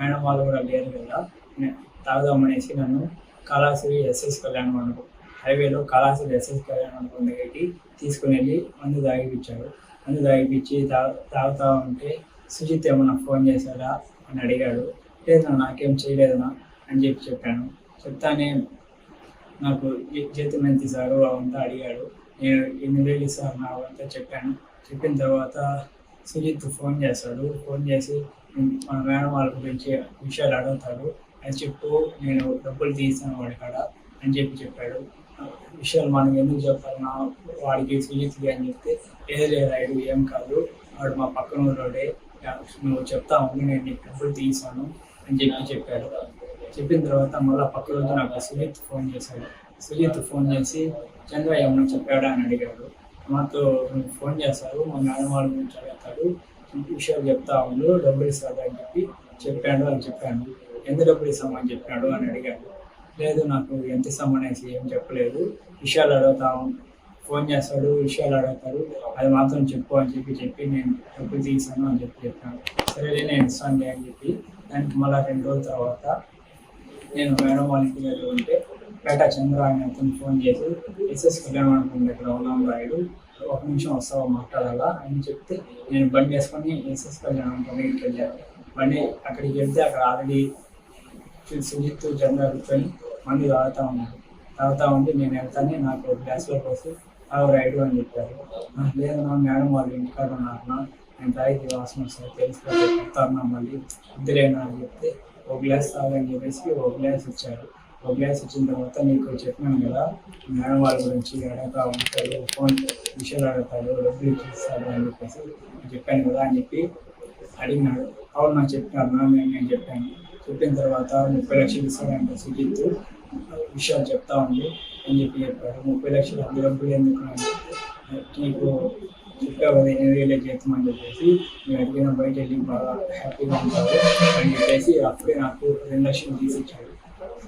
Madam వాళ్ళు కూడా లేరు కదా. నే- తాగుదామనేసి నన్ను కళాశ్రీ ఎస్ఎస్ కళ్యాణ్ మండపం హైవేలో కళాశ్రీ ఎస్ఎస్ కళ్యాణ్ మండపం దగ్గరికి తీసుకుని వెళ్ళి మందు తాగిపించాడు మందు తాగిపించి తా తాగుతా ఉంటే సుజిత్ ఏమన్నా ఫోన్ చేశాడా అని అడిగాడు. లేదు నాకేం చేయలేదనా అని చెప్పి చెప్పాను. చెప్తానే నాకు చేతి జీతం ఎంత అంతా అవంతా అడిగాడు. నేను ఎన్ని వేలు నా అవంతా చెప్పాను. చెప్పిన తర్వాత సుజిత్ ఫోన్ చేస్తాడు. ఫోన్ చేసి మన మేడం వాళ్ళ గురించి విషయాలు అడుగుతాడు అని చెప్పు నేను డబ్బులు తీసాను వాడి కాడ అని చెప్పి చెప్పాడు. విషయాలు మనం ఎందుకు చెప్పాలన్నా వాడికి సుజిత్కి అని చెప్తే లేదు లేదు రైడు ఏం కాదు. వాడు మా పక్కన ఊరోడే నువ్వు చెప్తా ఉండి నేను నీకు డబ్బులు తీసాను అని చెప్పి చెప్పాడు. చెప్పిన తర్వాత మళ్ళీ పక్క రోజు నాకు సుజిత్ ఫోన్ చేశాడు. సుజిత్ ఫోన్ చేసి చంద్ర ఏమన్నా చెప్పాడా? అని అడిగాడు. మాతో నువ్వు ఫోన్ చేశారు. మా మేడం వాళ్ళ గురించి అడుగుతాడు. విషయాలు చెప్తా ఉండు డబ్బులు ఇస్తాడు అని చెప్పి చెప్పాడు అని చెప్పాను. ఎంత డబ్బులు ఇస్తామని చెప్పాడు అని అడిగాడు. లేదు నాకు ఎంత ఇస్తామనేసి ఏం చెప్పలేదు. విషయాలు అడుగుతా. ఫోన్ చేస్తాడు విషయాలు అడుగుతాడు. అది మాత్రం చెప్పు అని చెప్పి చెప్పి నేను డబ్బులు తీసాను అని చెప్పి చెప్పాను. సరే నేను ఇస్తాను అని చెప్పి దానికి మళ్ళీ రెండు రోజుల తర్వాత నేను మేడం వాళ్ళ ఇంటికి వెళ్ళి ఉంటే పేట చంద్ర అని అతను ఫోన్ చేసి ఎస్ఎస్ కళ్యాణ మండపం దగ్గర ఉన్నాం రాయుడు. ఒక నిమిషం వస్తావా మాట్లాడాలా? అని చెప్తే నేను బండి వేసుకొని ఎస్ఎస్ కళ్యాణ దగ్గరికి వెళ్ళాను. బండి అక్కడికి వెళ్తే అక్కడ ఆల్రెడీ సుజిత్ చంద్ర కూర్చొని మందు తాగుతా ఉన్నారు. తాగుతా ఉంటే నేను వెళ్తానే నాకు గ్లాస్లో పోసి తాగు రైడు అని చెప్పారు. లేదు నా మేడం వాళ్ళు ఇంటికాడ ఉన్నారు నేను తాగితే వాసన వస్తుంది తెలిసిపోతే చెప్తాను మళ్ళీ. వద్దులేనా అని చెప్తే ఒక గ్లాస్ తాగని చెప్పేసి ఒక గ్లాస్ ఇచ్చారు. ఒక గ్లాస్ ఇచ్చిన తర్వాత నీకు చెప్పాను కదా మేడం వాళ్ళ గురించి అడగతా ఉంటాడు ఫోన్ విషయాలు అడుగుతాడు డబ్బులు ఇచ్చిస్తాడు అని చెప్పేసి చెప్పాను కదా అని చెప్పి అడిగినాడు. అవును నాకు చెప్పాను నేను నేను చెప్పాను. చెప్పిన తర్వాత ముప్పై లక్షలు ఇస్తాడంట సుజిత్ విషయాలు చెప్తా ఉంది అని చెప్పి చెప్పాడు. ముప్పై లక్షలు అంత డబ్బులు ఎందుకు అంటే నీకు చెప్పావు కదా ఎనిమిది వేలే చెప్పేసి నేను అడిగిన బయట వెళ్ళి బాగా హ్యాపీగా ఉంటావు అని చెప్పేసి అప్పుడే నాకు రెండు లక్షలు తీసి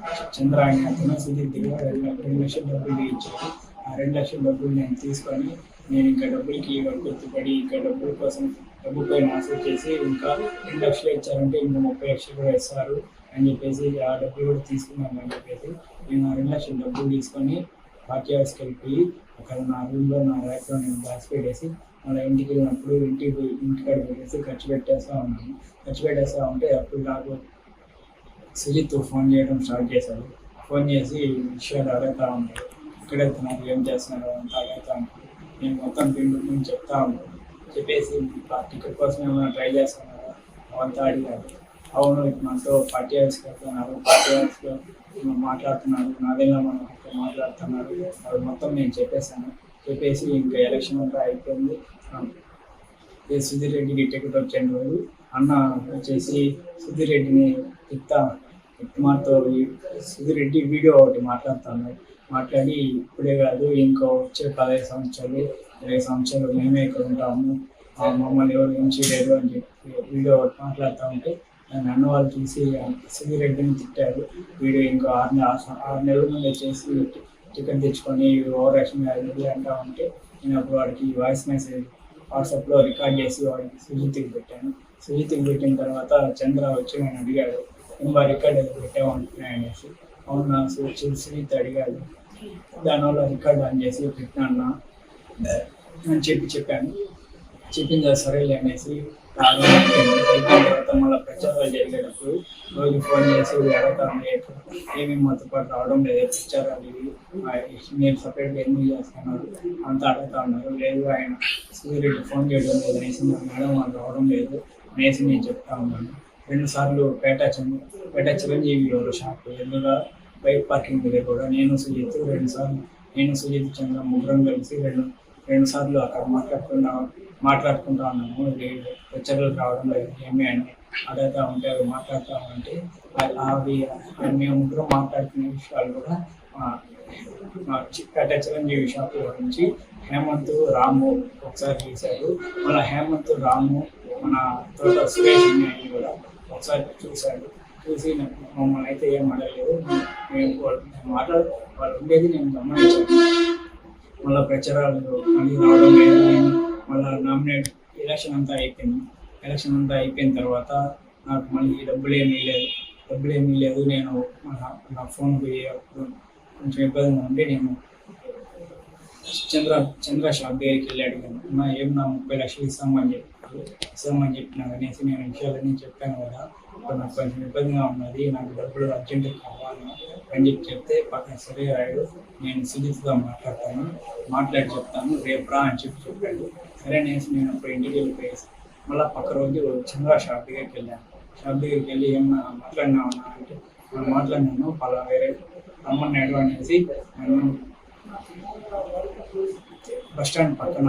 ఇచ్చాడు అతను సుజిత్ రెండు రెండు లక్షల డబ్బులు ఇచ్చాడు ఆ రెండు లక్షల డబ్బులు నేను తీసుకొని నేను ఇంకా డబ్బులకి గుర్తుపడి ఇంకా డబ్బుల కోసం డబ్బుపై ఆశ చేసి ఇంకా రెండు లక్షలు ఇచ్చారంటే ఇంకా ముప్పై లక్షలు కూడా ఇస్తారు అని చెప్పేసి ఆ డబ్బులు కూడా తీసుకున్నాను అని చెప్పేసి నేను ఆ రెండు లక్షల డబ్బులు తీసుకొని పార్టీ హౌస్కి వెళ్ళిపోయి అక్కడ నా రూమ్లో నా ర్యాక్లో నేను బాక్స్ పెట్టేసి మళ్ళీ ఇంటికి వెళ్ళినప్పుడు ఇంటికి పోయి ఇంటికాడ పెట్టేసి ఖర్చు పెట్టేస్తా ఉన్నాను. ఖర్చు పెట్టేస్తా ఉంటే అప్పుడు నాకు సుజిత్ ఫోన్ చేయడం స్టార్ట్ చేశాడు. ఫోన్ చేసి విషయాలు అడుగుతా ఉన్నాడు ఇక్కడ వెళ్తున్నారు ఏం చేస్తున్నారు అంతా అడుగుతా ఉన్నాడు నేను మొత్తం పిండి గురించి చెప్తా ఉన్నాను చెప్పేసి టికెట్ కోసం ఏమైనా ట్రై చేస్తున్నారా? అవంతా అడిగాడు. అవును ఇప్పుడు మనతో పార్టీ హౌస్కి వెళ్తున్నారు పార్టీ హౌస్లో మాట్లాడుతున్నారు నాదేలా మనం మాట్లాడుతున్నారు. అది మొత్తం నేను చెప్పేశాను. చెప్పేసి ఇంకా ఎలక్షన్ అంతా అయిపోయింది. ఏ సుధీర్ రెడ్డికి టికెట్ వచ్చిన రోజు అన్న వచ్చేసి సుధీర్ రెడ్డిని తిప్తా మాతో సుధిరెడ్డి వీడియో ఒకటి మాట్లాడుతాను. మాట్లాడి ఇప్పుడే కాదు ఇంకో వచ్చే పదహైదు సంవత్సరాలు ఇరవై సంవత్సరాలు మేమే ఇక్కడ ఉంటాము. ఆ మమ్మల్ని ఎవరు ఏం చేయలేదు అని చెప్పి వీడియో ఒకటి మాట్లాడుతూ ఉంటే నన్ను అన్న వాళ్ళు చూసి సుధిరెడ్డిని తిట్టారు. వీడియో ఇంకో ఆరు నెల ఆరు నెలల ముందు చేసి టికెట్ తెచ్చుకొని ఓవర్ యాక్షన్ అంటా ఉంటే నేను అప్పుడు వాడికి వాయిస్ మెసేజ్ వాట్సాప్లో రికార్డ్ చేసి వాడికి సుజిత్కి పెట్టాను. సుజిత్కి పెట్టిన తర్వాత చంద్ర వచ్చి నేను అడిగాడు ఇంకా రికార్డ్ ఎందుకు అనేసి అవునా సార్ చూసి అడిగాడు దానివల్ల రికార్డ్ ఆన్ చేసి పెట్టినా అని చెప్పి చెప్పాను. చెప్పిన సరేలే అనేసి అయిపోయిన తర్వాత మళ్ళీ ప్రచారాలు జరిగేటప్పుడు రోజు ఫోన్ చేసి అడుగుతా ఉండే ఏమేమి మాతో పాటు రావడం లేదు. ప్రచారాలు ఇవి నేను సపరేట్గా ఎందుకు చేస్తున్నారు అంతా అడుగుతా ఉన్నారు. లేదు ఆయన సూర్యుడు ఫోన్ చేయడం లేదు అనేసి మా మేడం వాళ్ళు రావడం లేదు అనేసి నేను చెప్తా ఉన్నాను. రెండు సార్లు పేట చంద్ర పేట చిరంజీవి గారు షాప్ ఎదురుగా బైక్ పార్కింగ్ దగ్గర కూడా నేను సుజిత్ రెండు సార్లు నేను సుజిత్ చంద్ర ముగ్గురం కలిసి రెండు రెండు సార్లు అక్కడ మాట్లాడుకుంటా మాట్లాడుకుంటా ఉన్నాము. లెక్చర్లు రావడం లేదు. ఏమి అని అడుగుతా ఉంటే అవి మాట్లాడుతూ ఉంటే అవి మేము ముగ్గురం మాట్లాడుకునే విషయాలు కూడా పేట చిరంజీవి షాప్ గురించి హేమంత్ రాము ఒకసారి చూశారు. మన హేమంత్ రాము మన తోట సురేష్ కూడా ఒకసారి చూశాడు చూసి నాకు మమ్మల్ని అయితే ఏం అడగలేదు మేము వాళ్ళు మాట్లాడు వాళ్ళు ఉండేది నేను గమనించాను. మళ్ళీ ప్రచారాలు మళ్ళీ రావడం లేదు. మళ్ళీ నామినేట్ ఎలక్షన్ అంతా అయిపోయింది. ఎలక్షన్ అంతా అయిపోయిన తర్వాత నాకు మళ్ళీ డబ్బులు ఏమీ లేదు డబ్బులు ఏమీ లేదు నేను నా- నా ఫోన్కి కొంచెం ఇబ్బందిగా ఉండి నేను చంద్ర చంద్ర షాప్ దగ్గరికి వెళ్ళి అడిగాను. అమ్మా ఏం నా ముప్పై లక్షలు ఇస్తామని చెప్పి. ఇస్తామని చెప్పినా అనేసి నేను విషయాలన్నీ చెప్పాను కదా. ఇప్పుడు నాకు కొంచెం ఇబ్బందిగా ఉన్నది నాకు డబ్బులు అర్జెంట్ కావాలి అని చెప్పి చెప్తే పక్కన సరే రాయుడు నేను సుదీప్గా మాట్లాడతాను మాట్లాడి చెప్తాను రేపు రా అని చెప్పి చెప్పాడు. సరే అనేసి నేను అప్పుడు ఇంటికి వెళ్ళిపోయేసి మళ్ళీ పక్క రోజు చంద్ర షాప్ దగ్గరికి వెళ్ళాను. షాప్ దగ్గరికి వెళ్ళి ఏమన్నా మాట్లాడినావు అన్నా అంటే మనం మాట్లాడినాను పలా వేరే రమ్మన్నాడు అనేసి నన్ను బస్ స్టాండ్ పక్కన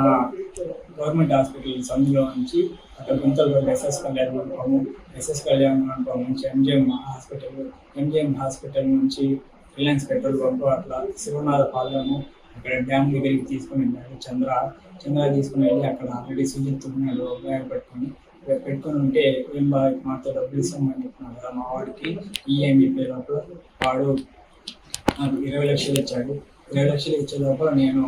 గవర్నమెంట్ హాస్పిటల్ సందులో నుంచి అక్కడ గుంతలు ఎస్ఎస్ కళ్యాణ్ మండపము ఎస్ఎస్ కళ్యాణ్ మండపం నుంచి ఎంజిఎం హాస్పిటల్ ఎంజిఎం హాస్పిటల్ నుంచి రిలయన్స్ పెట్రోల్ పంపు అట్లా శివనాథ పాలెము అక్కడ డ్యామ్ దగ్గరికి తీసుకుని వెళ్ళాడు చంద్ర. చంద్ర తీసుకుని వెళ్ళి అక్కడ ఆల్రెడీ సుజిత్ ఉన్నాడు బ్యాగ్ పెట్టుకొని. పెట్టుకొని ఉంటే ఏం బాగా మాతో డబ్బులు ఇస్తామని చెప్పినాడు కదా మా వాడికి. ఈఎంఈ పేరు వాడు నాకు ఇరవై లక్షలు ఇచ్చాడు. ఇరవై లక్షలు ఇచ్చే లోపల నేను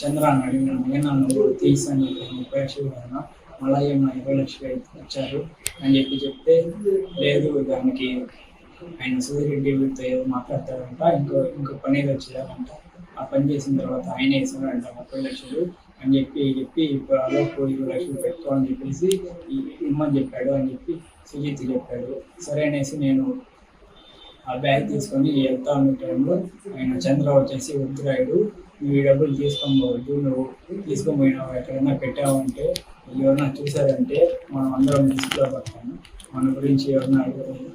చంద్రాన్ని అడిగినాను నేను నువ్వు తీసాను ముప్పై లక్షలు కదా మళ్ళీ ఏమన్నా ఇరవై లక్షలు వచ్చారు ఇచ్చారు అని చెప్పి చెప్తే లేదు దానికి ఆయన సూర్యరెడ్డి వీటితో ఏదో మాట్లాడతాడంట ఇంకో ఇంకో పని ఏదో చేయాలంట. ఆ పని చేసిన తర్వాత ఆయన వేసాడంట ముప్పై లక్షలు అని చెప్పి చెప్పి ఇప్పుడు అలోపు ఇరవై లక్షలు పెట్టుకో అని చెప్పేసి ఇమ్మని చెప్పాడు అని చెప్పి సుజిత్ చెప్పాడు. సరే అనేసి నేను ఆ బ్యాగ్ తీసుకొని వెళ్తా ఉన్న టైంలో ఆయన చంద్ర వచ్చేసి వద్దురాయుడు నువ్వు ఈ డబ్బులు తీసుకొని పోవద్దు నువ్వు తీసుకొని పోయినావు ఎక్కడైనా పెట్టావంటే ఎవరన్నా చూసారంటే మనం అందరం లిస్టులో పడతాను మన గురించి ఎవరన్నా అడగలేదు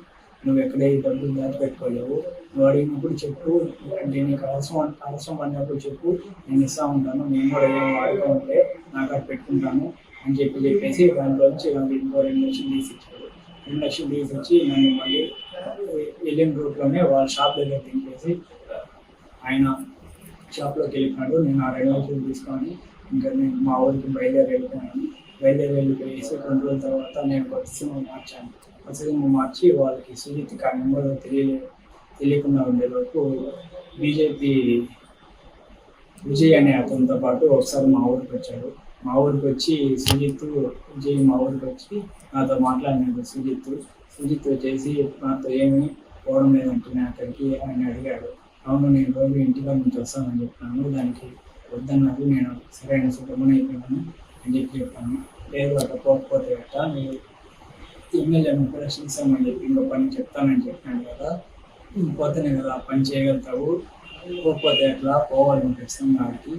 నువ్వు ఎక్కడ ఈ డబ్బులు దాచి పెట్టుకోలేవు? నువ్వు అడిగినప్పుడు చెప్పు అంటే నీకు అవసరం అవసరం పడినప్పుడు చెప్పు. నేను ఇస్తా ఉంటాను నేను కూడా ఏం వాడుతూ ఉంటే నాకు అది పెట్టుకుంటాను అని చెప్పి చెప్పేసి దాంట్లోంచి నాకు ఇంకో రెండు లక్షలు తీసి ఇచ్చాడు. రెండు లక్షలు తీసి వచ్చి నన్ను మళ్ళీ వెళ్ళిన గ్రూప్లోనే వాళ్ళ షాప్ దగ్గర దింపేసి ఆయన షాప్లోకి వెళ్ళిపోయాడు నేను ఆ రెండు రోజులు తీసుకొని ఇంకా నేను మా ఊరికి బయలుదేరి వెళ్ళిపోయాను. బయలుదేరి వెళ్ళిపోయేసి రెండు రోజుల తర్వాత నేను ఒక సిమ్ మార్చాను. ఒక సిమ్ మార్చి వాళ్ళకి సుజిత్ ఆ నెంబర్ తెలియలే తెలియకుండా ఉండేలోపు బీజేపీ విజయ్ అనే అతనితో పాటు ఒకసారి మా ఊరికి వచ్చాడు. మా ఊరికి వచ్చి సుజిత్ విజయ్ మా ఊరికి వచ్చి నాతో మాట్లాడినాడు సుజిత్. సుజిత్ వచ్చేసి నాతో ఏమి పోవడం లేదంటే అక్కడికి ఆయన అడిగాడు. అవును నేను రోజు ఇంటిలో నుంచి వస్తానని చెప్పాను. దానికి వద్దన్నది నేను సరైన సుఖమని అయిపోయాను అని చెప్పి చెప్పాను. లేదు అట్లా పోకపోతే అట్ట మీరు ఎమ్మెల్యేను ముప్పై లక్షలు చెప్పి ఇంకో పని చెప్తానని చెప్పాను కదా. పోతేనే కదా ఆ పని చేయగలుగుతావు. పోకపోతే అట్లా పోవాలని ఖచ్చితంగా వాడికి.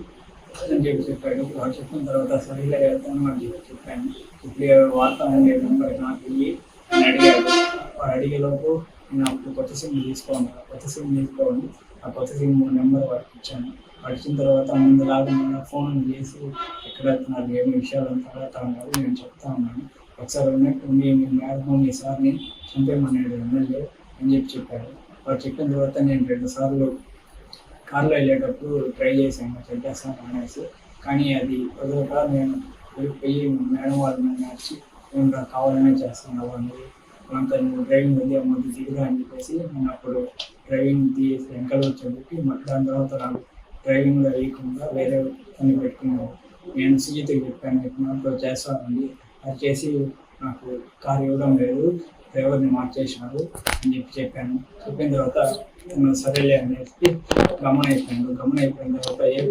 అని చెప్పి చెప్పాడు. చెప్పిన తర్వాత సరిగ్గా వెళ్తాను అని చెప్పి చెప్పాను. ఇప్పుడు వార్త అనేది నెంబర్ నాకు వెళ్ళి అని అడిగాడు అడిగేలోపు నేను అప్పుడు కొత్త సిమ్ తీసుకోండి కొత్త సిమ్ తీసుకోండి. ఆ కొత్త సిమ్ నెంబర్ వాడికి ఇచ్చాను వాడు తర్వాత ముందు లాగా ఫోన్ చేసి ఎక్కడ నాకు ఏమి విషయాలు అంతా ఉన్నారు నేను చెప్తా ఉన్నాను. ఒకసారి ఉన్నట్టు మీ మీ మేడం మీ సార్ని చంపేమన్నాడు ఎమ్మెల్యే అని చెప్పి చెప్పారు. వాడు చెప్పిన తర్వాత నేను రెండు సార్లు కార్లో వెళ్ళేటప్పుడు ట్రై చేశాను. చెప్పేస్తాను అనేసి. కానీ అది వదలక నేను వెళ్ళిపోయి మేడం వాళ్ళని నడిచి నేను కావాలనే చేస్తున్నావు అని నువ్వు డ్రైవింగ్ ఉంది అమ్మది దిగురా అని చెప్పేసి నేను అప్పుడు డ్రైవింగ్ తీసి వెంకలు చెప్పి మళ్ళీ దాని తర్వాత నాకు డ్రైవింగ్లో వేయకుండా వేరే పని పెట్టుకున్నాను నేను సుజిత్కి చెప్పాను చెప్పినప్పుడు చేస్తానండి. అది చేసి నాకు కార్ ఇవ్వడం లేదు. డ్రైవర్ని మార్చేసినారు అని చెప్పి చెప్పాను. చెప్పిన తర్వాత సరేలే అని చెప్పి గమన అయిపోయాను అయిపోయిన తర్వాత ఏ